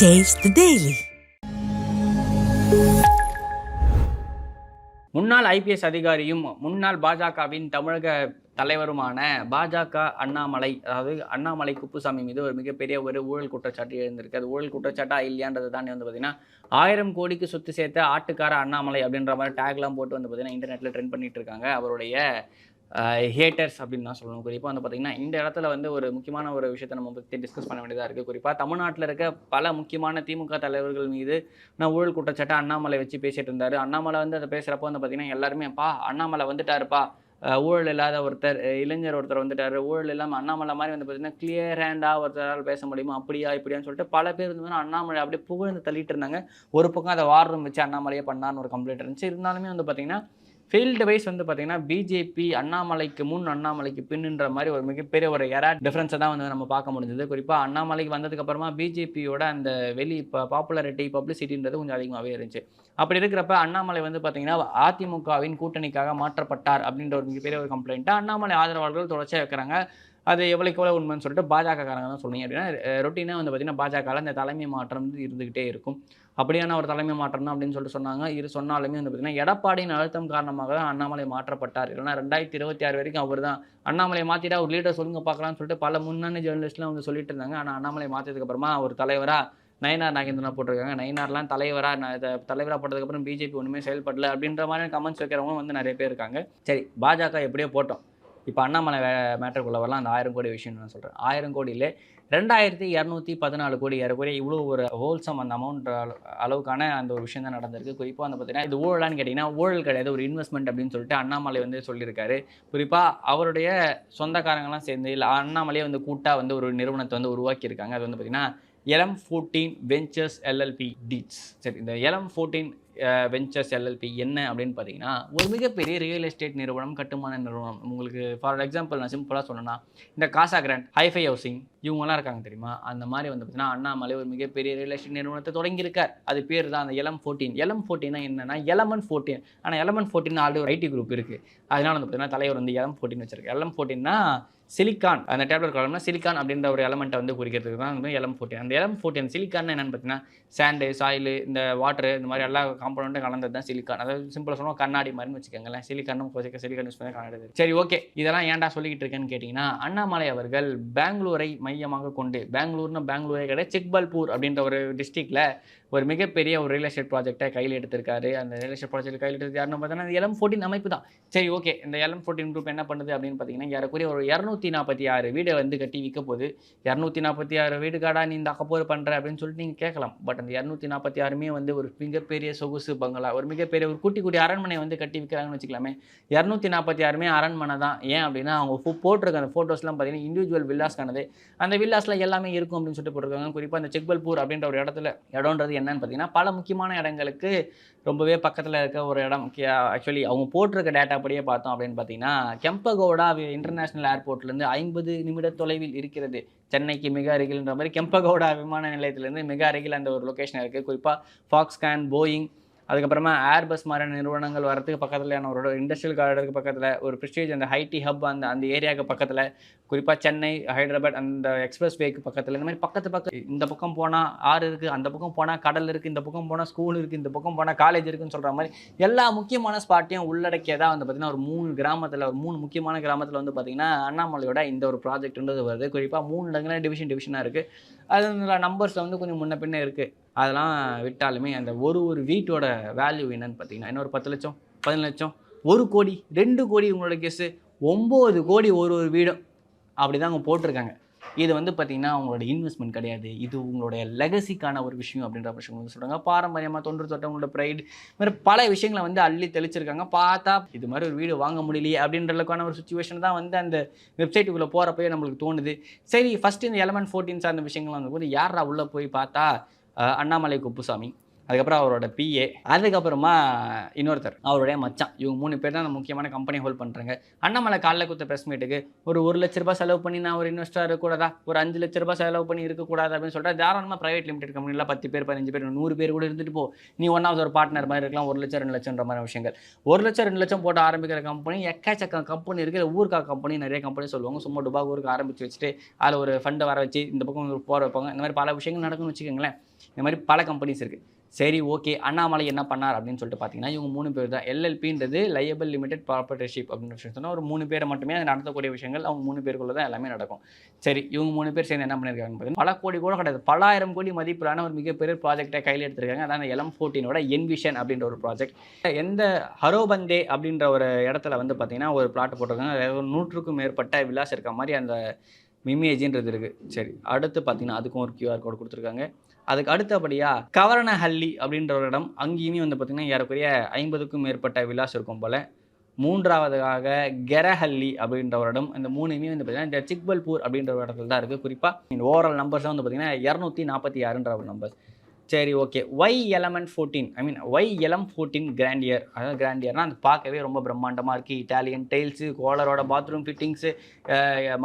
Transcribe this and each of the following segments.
Taste the முன்னாள் IPS அதிகாரியும் முன்னாள் பாஜகவின் தமிழக தலைவருமான பாஜக அண்ணாமலை அதாவது அண்ணாமலை குப்புசாமி மீது ஒரு மிகப்பெரிய ஒரு ஊழல் குற்றச்சாட்டு எழுந்திருக்கு. அது ஊழல் குற்றச்சாட்டா இல்லையான்றது தாண்டி வந்து பார்த்தீங்கன்னா ஆயிரம் கோடிக்கு சொத்து சேர்த்த ஆட்டுக்கார அண்ணாமலை அப்படின்ற மாதிரி டேக்லாம் போட்டு வந்து பார்த்தீங்கன்னா இன்டர்நெட்டில் ட்ரெண்ட் பண்ணிட்டு இருக்காங்க. அவருடைய ஹேட்டர்ஸ் அப்படின்னு தான் சொல்லணும். குறிப்பாக வந்து பார்த்தீங்கன்னா இந்த இடத்துல வந்து ஒரு முக்கியமான ஒரு விஷயத்தை நம்ம பற்றி டிஸ்கஸ் பண்ண வேண்டியதாக இருக்குது குறிப்பாக தமிழ்நாட்டில் இருக்க பல முக்கியமான திமுக தலைவர்கள் மீது நான் ஊழல் குற்றச்சாட்டை அண்ணாமலை வச்சு பேசிட்டு இருந்தார். அண்ணாமலை வந்து அதை பேசுகிறப்போ வந்து பார்த்தீங்கன்னா எல்லாருமே பா அண்ணாமலை வந்துட்டாருப்பா. ஊழல் இல்லாத ஒருத்தர் இளைஞர் ஒருத்தர் வந்துட்டார். ஊழல் இல்லாமல் அண்ணாமலை மாதிரி வந்து பார்த்தீங்கன்னா கிளியர் ஹேண்டாக ஒருத்தரால் பேச முடியுமா? அப்படியா இப்படியான்னு சொல்லிட்டு பல பேர் வந்து அண்ணாமலை அப்படியே புகழ்ந்து தள்ளிட்டு இருந்தாங்க. ஒரு பக்கம் அதை வார் வச்சு அண்ணாமலையே பண்ணார்னு ஒரு கம்ப்ளைண்ட் இருந்துச்சு. இருந்தாலுமே வந்து பார்த்திங்கன்னா ஃபீல்டு வைஸ் வந்து பார்த்தீங்கன்னா பிஜேபி அண்ணாமலைக்கு முன் அண்ணாமலைக்கு பின்னுன்ற மாதிரி ஒரு மிகப்பெரிய ஒரு எரா டிஃப்ரென்ஸை தான் வந்து நம்ம பார்க்க முடிஞ்சது. குறிப்பாக அண்ணாமலைக்கு வந்ததுக்கப்புறமா பிஜேபியோட அந்த வெளி இப்போ பாப்புலாரிட்டி பப்ளிசிட்டின்றது கொஞ்சம் அதிகமாகவே இருந்துச்சு. அப்படி இருக்கிறப்ப அண்ணாமலை வந்து பார்த்தீங்கன்னா அதிமுகவின் கூட்டணிக்காக மாற்றப்பட்டார் அப்படின்ற ஒரு மிகப்பெரிய ஒரு கம்ப்ளைண்ட்டை அண்ணாமலை ஆதரவாளர்கள் தொடர்ச்சியாக வைக்கிறாங்க அது எவ்வளோக்கு எவ்வளோ உண்மைன்னு சொல்லிட்டு பாஜக காரங்க தான் சொன்னீங்க அப்படின்னா ரொட்டீனாக வந்து பார்த்தீங்கன்னா பாஜகவில் இந்த தலைமை மாற்றம் வந்து இருந்துகிட்டே இருக்கும். அப்படியான ஒரு தலைமை மாற்றம் தான் அப்படின்னு சொல்லிட்டு சொன்னாங்க. இரு சொன்னாலுமே வந்து பார்த்தீங்கன்னா எடப்பாடியின் அழுத்தம் காரணமாக தான் அண்ணாமலை மாற்றப்பட்டார். இல்லைனா ரெண்டாயிரத்தி இருபத்தி ஆறு வரைக்கும் அவர் தான். அண்ணாமலை மாற்றிட்டா ஒரு லீடர் சொல்லுங்க பார்க்கலாம்னு சொல்லிட்டு பல முன்னணி ஜேர்னலிஸ்ட்லாம் வந்து சொல்லிட்டு இருந்தாங்க. ஆனால் அண்ணாமலை மாற்றதுக்கப்புறமா ஒரு தலைவராக நயனார் நாகேந்திரனா போட்டிருக்காங்க. நயனார்லாம் தலைவராக தலைவராக போட்டதுக்கப்புறம் பிஜேபி ஒன்றுமே செயல்படல அப்படின்ற மாதிரி கமெண்ட்ஸ் வைக்கிறவங்க வந்து நிறைய பேர் இருக்காங்க. சரி பாஜக எப்படியோ போட்டோம். இப்போ அண்ணாமலை மேட்டருக்குள்ள வரலாம். அந்த ஆயிரம் கோடி விஷயம் நான் சொல்கிறேன் ஆயிரம் கோடியில் ரெண்டாயிரத்தி இரநூத்தி பதினாலு கோடி ஏறக்குறைய இவ்வளோ ஒரு ஹோல்சம் அந்த அமௌண்ட் அளவுக்கான அந்த ஒரு விஷயம் தான் நடந்திருக்கு. குறிப்பாக வந்து பார்த்தீங்கன்னா இது ஊழலான்னு கேட்டிங்கன்னா ஊழல் கிடையாது ஒரு இன்வெஸ்ட்மெண்ட் அப்படின்னு சொல்லிட்டு அண்ணாமலை வந்து சொல்லியிருக்காரு. குறிப்பாக அவருடைய சொந்தக்காரங்களாம் சேர்ந்து இல்லை அண்ணாமலையே வந்து கூட்டாக வந்து ஒரு நிறுவனத்தை வந்து உருவாக்கியிருக்காங்க. அது வந்து பார்த்திங்கன்னா எலம் ஃபோர்டீன் வெஞ்சர்ஸ் எல்எல்பி டீட்ஸ் சரி இந்த எலம் ஃபோர்டீன் வெஞ்சர்ஸ் எல்எல்பி என்ன அப்படின்னு பார்த்தீங்கன்னா ஒரு மிகப்பெரிய ரியல் எஸ்டேட் நிறுவனம் கட்டுமான நிறுவனம். உங்களுக்கு ஃபார் எக்ஸாம்பிள் நான் சிம்பிளாக சொல்லணும்னா இந்த காசா கிராண்ட் ஹைஃபை ஹவுசிங் இவங்கெல்லாம் இருக்காங்க தெரியுமா? அந்த மாதிரி வந்து பார்த்தீங்கன்னா அண்ணாமலை ஒரு மிகப்பெரிய ரியல் எஸ்டேட் நிறுவனத்தை தொடங்கியிருக்கார். அது பேர் தான் அந்த எலம் ஃபோர்டீன் எலம் ஃபோர்டீனா என்னன்னா எலமன் ஃபோர்டீன் ஆனால் எலமன் ஃபோர்டீன் ஆல்ரெடி ஒரு ஐடி குரூப் இருக்குது அதனால வந்து பார்த்தீங்கன்னா தலைவர் வந்து எலம் ஃபோர்டீன் வச்சிருக்கு எலம் ஃபோர்டீன்னா சிலிக்கான் அந்த டேப்லெட் காலம்னா சிலிக்கான் அப்படின்ற ஒரு எலமெண்ட்டை வந்து குறிக்கிறதுக்கு தான் வந்து எலம் ஃபோர்டீன் அந்த எலம் ஃபோர்டீன் சிலிக்கான் என்னன்னு பார்த்தீங்கன்னா சாண்டு சாயில் இந்த வாட்டர் இந்த மாதிரி எல்லா காம்பனண்ட்டும் கலந்தது தான் சிலிக்கான் அதாவது சிம்பிளாக சொன்னால் கண்ணாடி மாதிரின்னு வச்சுக்கோங்களேன். சிலிக்கானும் கொஞ்சம் சிலிக்கான் யூஸ் பண்ணி கண்ணாடி சரி ஓகே இதெல்லாம் ஏன்டா சொல்லிக்கிட்டு இருக்கேன்னு கேட்டிங்கன்னா அண்ணாமலை அவர்கள் பெங்களூரை மையமாக கொண்டு பெங்களூர்னு பெங்களூரே கிடையாது செக்பல்பூர் அப்படின்ற ஒரு டிஸ்ட்ரிக்டில் ஒரு மிகப்பெரிய ஒரு ரியல் எஸ்டேட் ப்ராஜெக்டை கையில் எடுத்திருக்காரு. அந்த ரியல் எஸ்டேட் ப்ராஜெக்ட் கையில் எடுத்து யாருன்னு பார்த்தீங்கன்னா எலம் ஃபோர்ட்டின் அமைப்பு தான். சரி ஓகே இந்த எலம் ஃபோர்ட்டின் குரூப் என்ன பண்ணுது அப்படின்னு பார்த்தீங்கன்னா ஏறக்குறைய ஒரு இரநூத்தி நாற்பத்தி ஆறு வீடை வந்து கட்டி விற்க போது இரநூத்தி நாற்பத்தி ஆறு வீடு காடா நீ இந்த அக்கப்போர் பண்ணுற அப்படின்னு சொல்லிட்டு நீங்கள் கேட்கலாம். பட் அந்த இரநூத்தி நாற்பத்தி ஆறுமே வந்து ஒரு மிகப்பெரிய சொகுசு பங்களா. ஒரு மிகப்பெரிய ஒரு குட்டி குட்டி அரண்மனை வந்து கட்டி விற்கிறாங்கன்னு வச்சுக்கலாமே. இரநூத்தி நாற்பத்தி ஆறுமே அரண்மனை தான். ஏன் அப்படின்னா அவங்க ஃபோ- போட்டிருக்க அந்த ஃபோட்டோஸ்லாம் பார்த்தீங்கன்னா இண்டிவிஜுவல் வில்லாஸ்க்கானது அந்த வில்லாஸில் எல்லாமே இருக்கும் அப்படின்னு சொல்லிட்டு போட்டிருக்காங்க. குறிப்பாக அந்த செக்பல்பூர் அப்படின்ற ஒரு இடத்துல இடம்ன்றது என்னன்னு பார்த்தீங்கன்னா பல முக்கியமான இடங்களுக்கு ரொம்பவே பக்கத்தில் இருக்க ஒரு இடம். ஆக்சுவலி அவங்க போட்டிருக்க டேட்டா படியே பார்த்தோம் அப்படின்னு பார்த்தீங்கன்னா கெம்பகோடா இன்டர்நேஷ்னல் ஏர்போர்ட்லேருந்து ஐம்பது நிமிட தொலைவில் இருக்கிறது. சென்னைக்கு மிக அருகில்ன்ற மாதிரி கெம்பகவுடா விமான நிலையத்திலேருந்து மிக அருகில் அந்த ஒரு லொக்கேஷன் இருக்குது குறிப்பாக ஃபாக்ஸ்கேன் போயிங் அதுக்கப்புறமா ஏர்பஸ் மாதிரியான நிறுவனங்கள் வரதுக்கு பக்கத்துலையான ஒரு இண்டஸ்ட்ரியல் கார்டருக்கு பக்கத்தில் ஒரு ப்ரிஸ்டேஜ் அந்த ஹைடி ஹப் அந்த அந்த ஏரியாவுக்கு பக்கத்தில் குறிப்பாக சென்னை ஹைதராபாத் அந்த எக்ஸ்பிரஸ் வேக்கு பக்கத்தில் இந்த மாதிரி பக்கத்து பக்கம் இந்த பக்கம் போனால் ஆறு இருக்குது அந்த பக்கம் போனால் கடல் இருக்குது இந்த பக்கம் போனால் ஸ்கூல் இருக்குது இந்த பக்கம் போனால் காலேஜ் இருக்குதுன்னு சொல்கிற மாதிரி எல்லா முக்கியமான ஸ்பாட்டையும் உள்ளடக்கியதாக வந்து பார்த்திங்கன்னா ஒரு மூணு கிராமத்தில் ஒரு மூணு முக்கியமான கிராமத்தில் வந்து பார்த்திங்கன்னா அண்ணாமலையோட இந்த ஒரு ப்ராஜெக்ட்ன்றது வருது. குறிப்பாக மூணு இடங்களில் டிவிஷன் டிவிஷனாக இருக்குது அது நம்பர்ஸில் வந்து கொஞ்சம் முன்ன பின்ன இருக்குது அதெல்லாம் விட்டாலுமே அந்த ஒரு ஒரு வீட்டோட வேல்யூ என்னன்னு பார்த்தீங்கன்னா இன்னொரு பத்து லட்சம் பதினஞ்சு லட்சம் ஒரு கோடி ரெண்டு கோடி உங்களோட கெஸ்ஸு ஒம்பது கோடி ஒரு ஒரு வீடும். அப்படி தான் அவங்க போட்டிருக்காங்க. இது வந்து பார்த்தீங்கன்னா அவங்களோட இன்வெஸ்ட்மெண்ட் கிடையாது. இது உங்களுடைய லெகசிக்கான ஒரு விஷயம் அப்படின்ற விஷயம் வந்து சொல்கிறாங்க பாரம்பரியமாக தொன்று தொட்டவங்களோட ப்ரைடு மாதிரி பல விஷயங்களை வந்து அள்ளி தெளிச்சிருக்காங்க. பார்த்தா இது மாதிரி ஒரு வீடு வாங்க முடியலையே அப்படின்ற அளவுக்கான ஒரு சுச்சுவேஷன் தான் வந்து அந்த வெப்சைட்டுக்குள்ளே போகிறப்பவே நம்மளுக்கு தோணுது. சரி ஃபஸ்ட்டு இந்த எலமெண்ட் ஃபோர்டீன் சார்ந்த விஷயங்கள் வந்தபோது யாரா உள்ளே போய் பார்த்தா அண்ணாமலை குப்புசாமி. அதுக்கப்புறம் அவரோட பிஏ அதுக்கப்புறமா இன்னொருத்தர் அவருடைய மச்சான். இவங்க மூணு பேர் தான் முக்கியமான கம்பெனி ஹோல்ட் பண்ணுறாங்க அண்ணாமலை காலைல கொடுத்த ப்ரெஸ் மீட்டுக்கு ஒரு ஒரு லட்ச ரூபாய் செலவு பண்ணி நான் ஒரு இன்வெஸ்டர் இருக்கக்கூடாதா? ஒரு அஞ்சு லட்ச ரூபாய் செலவு பண்ணி இருக்கக்கூடாது? அப்படின்னு சொல்லிட்டு தாராளமாக ப்ரைவேட் லிமிடெட் கம்பெனியில் பத்து பேர் பதினஞ்சு பேர் நூறு பேர் கூட இருந்துட்டு போ. நீ ஒன்றாவது ஒரு பார்ட்னர் மாதிரி இருக்கலாம் ஒரு லட்சம் ரெண்டு லட்சம்ன்ற மாதிரி விஷயங்கள். ஒரு லட்சம் ரெண்டு லட்சம் போட்டு ஆரம்பிக்கிற கம்பெனி எக்காச்சக்க கம்பெனி இருக்குது ஊருக்கா கம்பெனி நிறைய கம்பெனி சொல்லுவாங்க. சும்மா டுபா ஊருக்கு ஆரம்பிச்சு வச்சுட்டு அதில் ஒரு ஃபண்டை வர வச்சு இந்த பக்கம் போகிற வைப்பாங்க இந்த மாதிரி பல விஷயங்கள் நடக்கும்னு வச்சுக்கோங்களேன். இந்த மாதிரி பல கம்பெனிஸ் இருக்குது சரி ஓகே. அண்ணாமலை என்ன பண்ணார் அப்படின்னு சொல்லிட்டு பார்த்தீங்கன்னா இவங்க மூணு பேர் தான். எல்எல்பின்றது லையபிள் லிமிடெட் ப்ராப்பர்ட்டிஷிப் அப்படின்னு சொல்லி சொன்னால் ஒரு மூணு பேரை மட்டுமே அது நடத்தக்கூடிய விஷயங்கள் அவங்க மூணு பேருக்குள்ள தான் எல்லாமே நடக்கும். சரி இவங்க மூணு பேர் சேர்ந்து என்ன பண்ணியிருக்காங்க பார்த்தீங்கன்னா பல கோடி கூட கிடையாது. பலாயிரம் கோடி மதிப்பிலான ஒரு மிகப்பெரிய ப்ராஜெக்டை கையில் எடுத்திருக்காங்க. அதான் எலம் ஃபோர்டீனோட என்விஷன் அப்படின்ற ஒரு ப்ராஜெக்ட் எந்த ஹரோபந்தே அப்படின்ற ஒரு இடத்துல வந்து பார்த்தீங்கன்னா ஒரு பிளாட் போட்டிருக்காங்க. அதாவது ஒரு நூற்றுக்கும் மேற்பட்ட விலாஸ் இருக்க மாதிரி அந்த இமேஜின்றது இருக்குது சரி அடுத்து பார்த்தீங்கன்னா அதுக்கும் ஒரு கியூஆர் கோடு கொடுத்துருக்காங்க. அதுக்கு அடுத்தபடியாக கவரணஹள்ளி அப்படின்ற ஒரு இடம். அங்கேயுமே வந்து பார்த்திங்கன்னா ஏறக்குறைய ஐம்பதுக்கும் மேற்பட்ட விலாஸ் இருக்கும் போல். மூன்றாவதாக கெரஹல்லி அப்படின்ற ஒரு இடம். இந்த மூணுமே வந்து பார்த்திங்கன்னா இந்த சிக்பல்பூர் அப்படின்ற ஒரு இடத்துல தான் இருக்குது குறிப்பாக ஓவரால் நம்பர்ஸ் வந்து பார்த்திங்கன்னா இரநூத்தி நாற்பத்தி ஆறுன்ற ஒரு நம்பர் சரி okay. Why element fourteen I mean why Elem fourteen grandeur அதாவது கிராண்டியர்னா அது பார்க்கவே ரொம்ப பிரம்மாண்டமாக இருக்குது இட்டாலியன் டைல்ஸு கோலரோட பாத்ரூம் ஃபிட்டிங்ஸு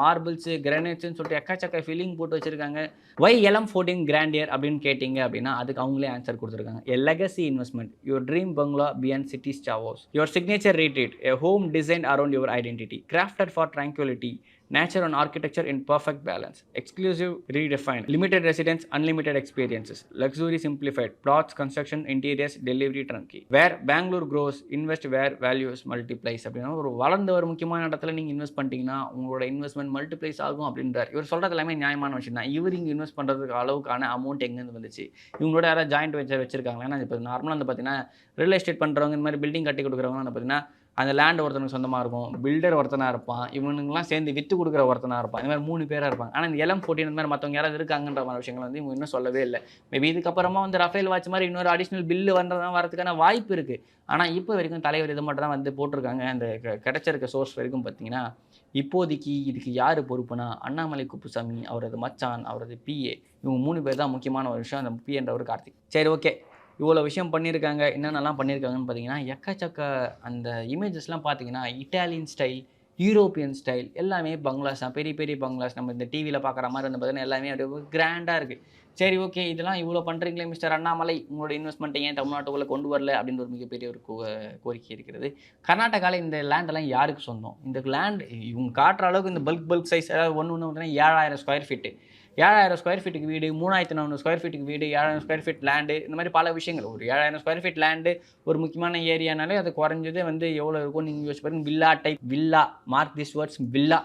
மார்பிள்ஸு கிரானைட்ஸ்னு சொல்லிட்டு எக்கச்சக்க ஃபீலிங் போட்டு வச்சுருக்காங்க. ஒய் எலம் ஃபோர்டீன் கிராண்டியர் அப்படின்னு கேட்டிங்க அப்படின்னா அதுக்கு அவங்களே ஆன்சர் கொடுத்துருக்காங்க. A legacy investment your dream bungalow beyond cities chaos your signature retreat a home design around your identity crafted for tranquility nature and architecture in perfect balance, exclusive redefined, limited residence, unlimited experiences, luxury simplified, plots, construction, interiors, delivery turnkey. Where Bangalore grows, invest where values multiplies அப்படின்னா ஒரு வளர்ந்த ஒரு முக்கியமான இடத்துல நீங்கள் invest பண்ணிட்டீங்கன்னா உங்களோட investment multiplies ஆகும் அப்படின்றார். இவர் சொல்கிறது எல்லாமே நியாயமான விஷயம் தான். இவர் இங்கே இன்வெஸ்ட் பண்ணுறதுக்கு அளவுக்கான அமௌண்ட் எங்கேருந்து வந்துச்சு? இவங்களோட யாராவது ஜாயிண்ட் வெஞ்சர் வச்சிருக்காங்களா? ஏன்னா இப்போ நார்மலாக வந்து பார்த்தீங்கன்னா ரியல் எஸ்டேட் பண்ணுறவங்க இந்த மாதிரி பில்டிங் கட்டி கொடுக்குறவங்க வந்து பார்த்தீங்கன்னா அந்த லேண்ட் ஒருத்தனுக்கு சொந்தமாக இருக்கும் பில்டர் ஒருத்தனாக இருப்பான் இவனுங்கெல்லாம் சேர்ந்து விற்று கொடுக்குற ஒருத்தனாக இருப்பான். இந்த மாதிரி மூணு பேராக இருப்பாங்க. ஆனால் இந்த எலம் போட்டி இந்த மாதிரி மற்றவங்க யாராவது இருக்காங்கன்ற மாதிரி விஷயங்கள் வந்து இவங்க இன்னும் சொல்லவே இல்லை. மேபி இதுக்கப்புறமா வந்து ரஃபேல் வாட்ச் மாதிரி இன்னொரு அடிஷ்னல் பில்லு வந்ததான் வரதுக்கான வாய்ப்பு இருக்குது ஆனால் இப்போ வரைக்கும் தலைவர் இது மட்டும் தான் வந்து போட்டிருக்காங்க. அந்த க- கிடைச்சிருக்க சோர்ஸ் வரைக்கும் பார்த்தீங்கன்னா இப்போதைக்கு இதுக்கு யார் பொறுப்புனா அண்ணாமலை குப்புசாமி அவரது மச்சான் அவரது பிஏ இவங்க மூணு பேர் தான் முக்கியமான ஒரு விஷயம். அந்த பிஏன்றவர் கார்த்திக். சரி ஓகே இவ்வளோ விஷயம் பண்ணியிருக்காங்க என்னென்னலாம் பண்ணியிருக்காங்கன்னு பார்த்தீங்கன்னா எக்கச்சக்க அந்த இமேஜஸ்லாம் பார்த்தீங்கன்னா இட்டாலியன் ஸ்டைல் யூரோப்பியன் ஸ்டைல் எல்லாமே பங்களாஸ் தான். பெரிய பெரிய பங்களாஸ் நம்ம இந்த டிவியில் பார்க்குற மாதிரி வந்து பார்த்தீங்கன்னா எல்லாமே அப்படியே கிராண்டாக இருக்குது சரி ஓகே இதெல்லாம் இவ்வளோ பண்ணுறீங்களே மிஸ்டர் அண்ணாமலை. உங்களோட இன்வெஸ்ட்மெண்ட்டை ஏன் தமிழ்நாட்டுக்குள்ளே கொண்டு வரல? அப்படின்ற ஒரு மிகப்பெரிய ஒரு கோ- கோரிக்கை இருக்கிறது. கர்நாடகாவில் இந்த லேண்டெல்லாம் யாருக்கு சொந்தம்? இந்த லேண்ட் இவங்க காட்டுற அளவுக்கு இந்த பல்க் பல்க் சைஸ் அதாவது ஒன்று ஒன்று பார்த்தீங்கன்னா ஏழாயிரம் ஸ்கொயர் ஃபீட்டு ஏழாயிரம் ஸ்கொயர் ஃபீட்டுக்கு வீடு மூணாயிரத்தி நானூறு ஸ்கொயர் ஃபீட்டுக்கு வீடு ஏழாயிரம் ஸ்கொயர் ஃபீட் லேண்டு இந்த மாதிரி பல விஷயங்கள். ஒரு ஏழாயிரம் ஸ்கொயர் ஃபீட் லேண்டு ஒரு முக்கியமான ஏரியானாலே அது குறைஞ்சது வந்து எவ்வளோ இருக்கும் நீங்கள் யோசிச்சு பாருங்க. Villa type villa mark this words villa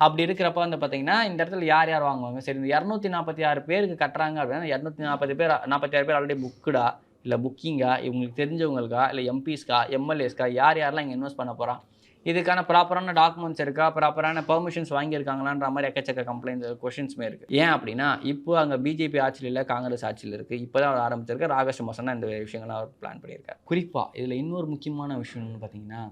அப்படி இருக்கிறப்ப வந்து பார்த்தீங்கன்னா இந்த இடத்துல யார் யார் வாங்குவாங்க? சரி இந்த இரநூத்தி நாற்பத்தி ஆறு பேருக்கு கட்டுறாங்க அப்படின்னா இரநூத்தி நாற்பது பேர் நாற்பத்தி ஆறு பேர் ஆல்ரெடி புக்குடா இல்லை புக்கிங்கா இவங்களுக்கு தெரிஞ்சவங்களுக்கா? இல்லை எம்பிஸ்க்கா எம்எல்ஏஸ்க்கா யார் யாரெல்லாம் இங்கே இன்வெஸ்ட் பண்ண போகிறான் இதுக்கான ப்ராப்பரான டாக்குமெண்ட்ஸ் இருக்கா? ப்ராப்பரான பெர்மிஷன்ஸ் வாங்கியிருக்காங்களான்ற மாதிரி எக்கச்சக்க கம்ப்ளைண்ட் கொஷின்ஸுமே இருக்குது ஏன் அப்படின்னா இப்போ அங்கே பிஜேபி ஆட்சியில் இல்லை காங்கிரஸ் ஆட்சியில் இருக்குது இப்போ தான் அவர் ஆரம்பிச்சிருக்காரு. ஆகஸ்ட் மாதம் தான் இந்த விஷயங்கள்லாம் அவர் பிளான் பண்ணியிருக்காரு. குறிப்பாக இதில் இன்னொரு முக்கியமான விஷயம்னு பார்த்தீங்கன்னா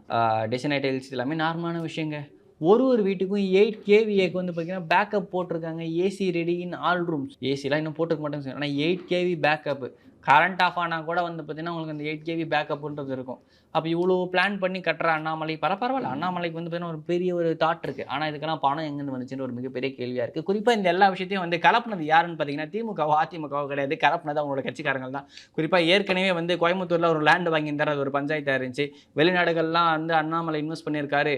டெசினைடைல்ஸ் எல்லாமே நார்மலான விஷயங்க. ஒரு ஒரு வீட்டுக்கும் எயிட் கேவிஏக்கு வந்து பார்த்தீங்கன்னா பேக்கப் போட்டிருக்காங்க. AC ready in all rooms ஏசிலாம் இன்னும் போட்டுக்க மாட்டேன்னு ஆனால் eight KV backup current off ஆனால் கூட வந்து பார்த்தீங்கன்னா உங்களுக்கு அந்த எயிட் கேவி பேக்கப்ன்றது இருக்கும். அப்போ இவ்வளோ பிளான் பண்ணி கட்டுற அண்ணாமலை பர பரவாயில்ல. அண்ணாமலைக்கு வந்து பார்த்தீங்கன்னா ஒரு பெரிய ஒரு தாட் இருக்குது ஆனால் இதுக்கெல்லாம் பணம் எங்கேருந்து வந்துச்சுன்னு ஒரு மிகப்பெரிய கேள்வியாக இருக்குது குறிப்பாக இந்த எல்லா விஷயத்தையும் வந்து கலப்புனது யாருன்னு பார்த்தீங்கன்னா திமுகவோ அதிமுகவோ கிடையாது. கலப்புனது அவங்களோட கட்சிக்காரங்க தான். குறிப்பாக ஏற்கனவே வந்து கோயம்புத்தூரில் ஒரு லேண்ட் வாங்கியிருந்தார். அது ஒரு பஞ்சாயத்தாக இருந்துச்சு. வெளிநாடுகள்லாம் வந்து அண்ணாமலை இன்வெஸ்ட் பண்ணியிருக்காரு.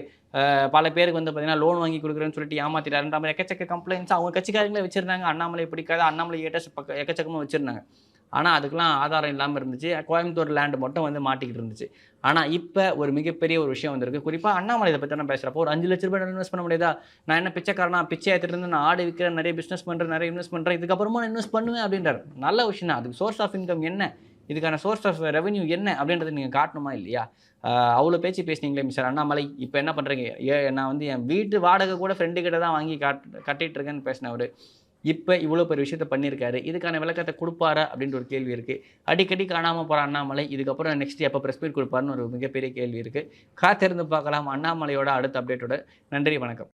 பல பேருக்கு வந்து பார்த்தீங்கன்னா லோன் வாங்கி கொடுக்குறேன்னு சொல்லிட்டு ஏமாத்திட்டாருன்ற மாதிரி எக்கச்சக்க கம்ப்ளைண்ட்ஸ் அவங்க கட்சிக்காரங்களே வச்சிருந்தாங்க. அண்ணாமலை பிடிக்காத அண்ணாமலை பக்க எக்கச்சக்கமாக வச்சிருந்தாங்க. ஆனால் அதுக்கெலாம் ஆதாரம் இல்லாமல் இருந்துச்சு. கோயம்புத்தூர் லேண்டு மட்டும் வந்து மாட்டிக்கிட்டு இருந்துச்சு. ஆனால் இப்போ ஒரு மிகப்பெரிய ஒரு விஷயம் வந்திருக்கு. குறிப்பாக அண்ணாமலை இதை பற்றி நான் பேசுகிறப்போ ஒரு அஞ்சு லட்ச ரூபாய் இன்வெஸ்ட் பண்ண முடியாதா? நான் என்ன பிச்சைக்காரனா பிச்சை ஏற்றிட்டு இருந்து நான் ஆடு விற்கிறேன் நிறைய பிஸ்னஸ் பண்ணுறேன் நிறைய இன்வெஸ்ட் பண்ணுறேன் இதுக்கப்புறமா நான் இன்வெஸ்ட் பண்ணுவேன் அப்படின்றார். நல்ல விஷயம் தான். அதுக்கு சோர்ஸ் ஆஃப் இன்கம் என்ன? இதுக்கான சோர்ஸ் ஆஃப் ரெவன்யூ என்ன? அப்படின்றத நீங்கள் காட்டணுமா இல்லையா? அவ்வளோ பேச்சு பேசுனீங்களே மிஸ்டர் அண்ணாமலை. இப்போ என்ன பண்ணுறீங்க ஏ நான் வந்து என் வீட்டு வாடகை கூட ஃப்ரெண்டு கிட்ட தான் வாங்கி காட் கட்டிட்டு இருக்கேன்னு பேசினவர். இப்போ இவ்வளோ பெரிய விஷயத்த பண்ணியிருக்காரு. இதுக்கான விளக்கத்தை கொடுப்பாரா? அப்படின்ற ஒரு கேள்வி இருக்குது அடிக்கடி காணாமல் போகிற அண்ணாமலை இதுக்கப்புறம் நெக்ஸ்ட் எப்போ ப்ரெஸ் மீட் கொடுப்பாருன்னு ஒரு மிகப்பெரிய கேள்வி இருக்குது காத்திருந்து பார்க்கலாம். அண்ணாமலையோட அடுத்த அப்டேட்டோட நன்றி வணக்கம்.